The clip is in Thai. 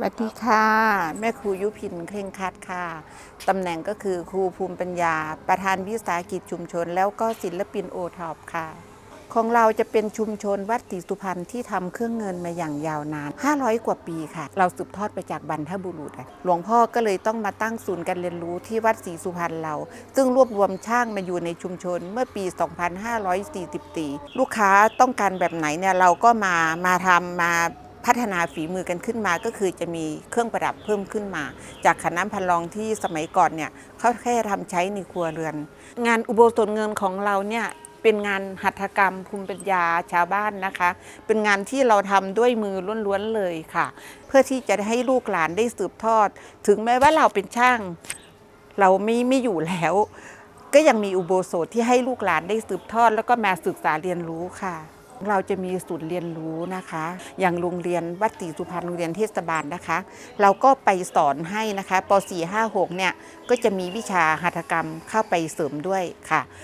สวัสดีค่ะ แม่ครูยุพินเคร่งคัดค่ะตำแหน่งก็คือครูภูมิปัญญา ประธานวิสาหกิจชุมชน แล้วก็ศิลปินโอท็อปค่ะ ของเราจะเป็นชุมชนวัดศรีสุพรรณที่ทำเครื่องเงินมาอย่างยาวนาน 500 กว่าปีค่ะ เราสืบทอดไปจากบรรพบุรุษหลวงพ่อก็เลยต้องมาตั้งศูนย์การเรียนรู้ที่วัดศรีสุพรรณเรา ซึ่งรวบรวมช่างมาอยู่ในชุมชนเมื่อปี 2544 ลูกค้าต้องการแบบไหนเนี่ยเราก็มามาทำมา พัฒนาฝีมือกันขึ้นมา ก็คือจะมีเครื่องประดับเพิ่มขึ้นมา จากขันน้ำพันลองที่สมัยก่อนเนี่ยเขาแค่ทำใช้ในครัวเรือน งานอุโบสถเงินของเราเนี่ยเป็นงานหัตถกรรมภูมิปัญญาชาวบ้านนะคะ เป็นงานที่เราทำด้วยมือล้วนๆเลยค่ะ เพื่อที่จะให้ลูกหลานได้สืบทอด ถึงแม้ว่าเราเป็นช่าง เราไม่ไม่อยู่แล้ว ก็ยังมีอุโบสถที่ให้ลูกหลานได้สืบทอด แล้วก็มาศึกษาเรียนรู้ค่ะ เราจะมีศูนย์เรียนรู้นะคะ อย่างโรงเรียนวัดศรีสุพรรณโรงเรียนเทศบาลนะคะ เราก็ไปสอนให้นะคะป .4 5 6เนี่ยก็จะมีวิชาหัตถกรรมเข้าไปเสริมด้วยค่ะ